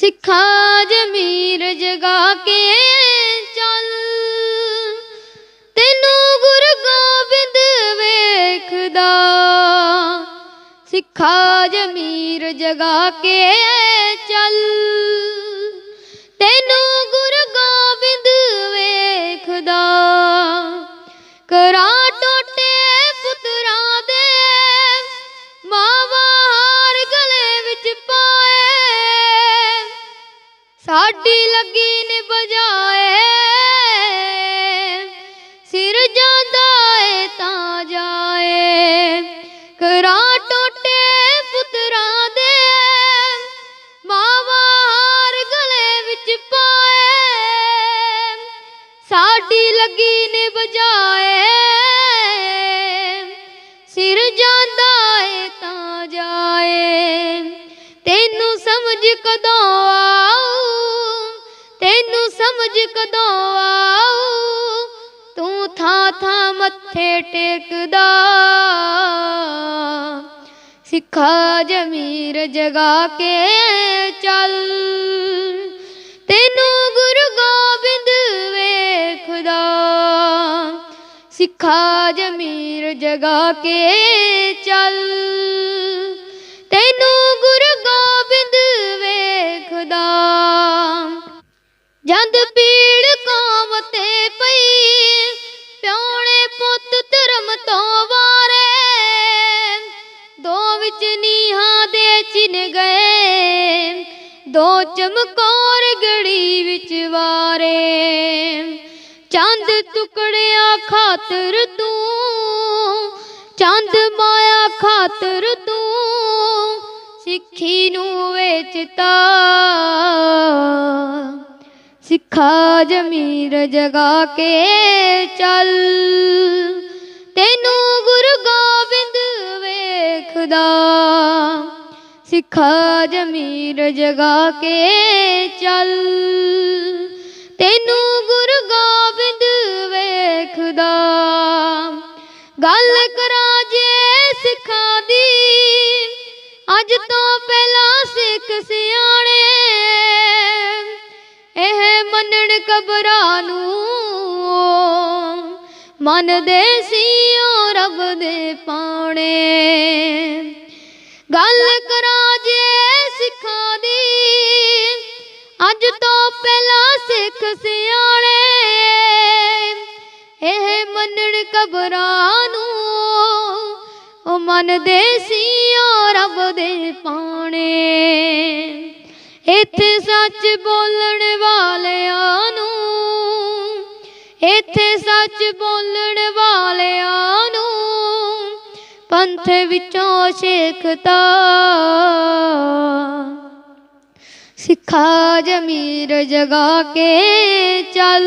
ਸਿੱਖਾ ਜਮੀਰ ਜਗਾ ਕੇ ਚੱਲ। ਤੈਨੂੰ ਗੁਰੂ ਗੋਬਿੰਦ ਵੇਖਦਾ, ਸਿੱਖਾ ਜਮੀਰ ਜਗਾ ਕੇ ਚੱਲ। ਤੈਨੂੰ ਸਾਡੀ ਲੱਗੀ ਨੇ ਬਜਾਏ ਸਿਰ ਜਾਂਦਾ ਏ ਤਾਂ ਜਾਏ। ਕਰਾ ਟੋਟੇ ਪੁੱਤਰਾਂ ਦੇ ਮਾਵਾਰ ਗਲੇ ਵਿੱਚ ਪਾਏ। ਸਾਡੀ ਲੱਗੀ ਨੇ ਬਜਾਏ ਸਿਰ ਜਾਂਦਾ ਏ ਤਾਂ ਜਾਏ। ਤੈਨੂੰ ਸਮਝ ਕਦੋਂ ਤੈਨੂੰ ਕਦੋਂ ਆਊ? ਤੂੰ ਥਾਂ ਥਾਂ ਮੱਥੇ ਟੇਕਦਾ। ਸਿੱਖਾ ਜਮੀਰ ਜਗਾ ਕੇ ਚੱਲ। ਤੈਨੂੰ ਗੁਰੂ ਗੋਬਿੰਦ ਵੇਖਦਾ। ਸਿੱਖਾ ਜਮੀਰ ਜਗਾ ਕੇ ਚੱਲ। ਦੋ ਦੇ ਚਿਨ ਗਏ। ਦੋ ਚਮਕੌਰ ਗੜੀ ਵਿੱਚ ਵਾਰੇ। ਚੰਦ ਟੁਕੜਿਆਂ ਖਾਤਰ ਤੂੰ, ਚੰਦ ਮਾਇਆ ਖਾਤਰ ਤੂੰ ਸਿੱਖੀ ਨੂੰ ਵੇਚਤਾ। ਸਿੱਖਾ ਜਮੀਰ ਜਗਾ ਕੇ ਚੱਲ ਸਿੱਖਾ ਜਮੀਰ ਜਗਾ ਕੇ ਚੱਲ। ਤੈਨੂੰ ਗੁਰੂ ਗੋਬਿੰਦ ਵੇਖਦਾ। ਗੱਲ ਕਰਾਂ ਜੇ ਸਿੱਖਾਂ ਦੀ, ਅੱਜ ਤੋਂ ਪਹਿਲਾਂ ਸਿੱਖ ਸਿਆਣੇ। ਇਹ ਮੰਨਣ ਕਬਰਾਂ ਨੂੰ, ਮੰਨਦੇ ਸੀ ਉਹ ਰੱਬ ਦੇ ਪਾਣੇ ਕਰਾਂ ਜੇ ਸਿੱਖਾਂ ਦੀ। ਅੱਜ ਤੋਂ ਪਹਿਲਾਂ ਸਿੱਖ ਸਿਆਣੇ, ਇਹ ਮੰਨਣ ਕਬਰਾਂ ਨੂੰ ਉਹ ਮੰਨਦੇ ਸੀ ਉਹ ਰੱਬ ਦੇ ਪਾਣੇ। ਇੱਥੇ ਸੱਚ ਬੋਲਣ ਵਾਲਿਆਂ ਨੂੰ, ਇੱਥੇ ਸੱਚ ਬੋਲਣ ਵਾਲਿਆਂ ਪੰਥ ਵਿੱਚੋਂ ਸਿੱਖਤਾ। ਸਿੱਖਾ ਜਮੀਰ ਜਗਾ ਕੇ ਚੱਲ।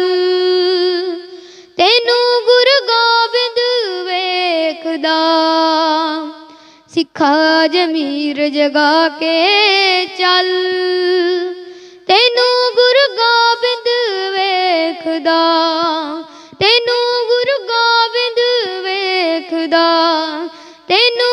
ਤੈਨੂੰ ਗੁਰੂ ਗੋਬਿੰਦ ਵੇਖਦਾ। ਸਿੱਖਾ ਜਮੀਰ ਜਗਾ ਕੇ ਚੱਲ। ਤੈਨੂੰ ਗੁਰੂ ਗੋਬਿੰਦ ਵੇਖਦਾ। ਤੈਨੂੰ ਗੁਰੂ ਗੋਬਿੰਦ ਵੇਖਦਾ। Et nous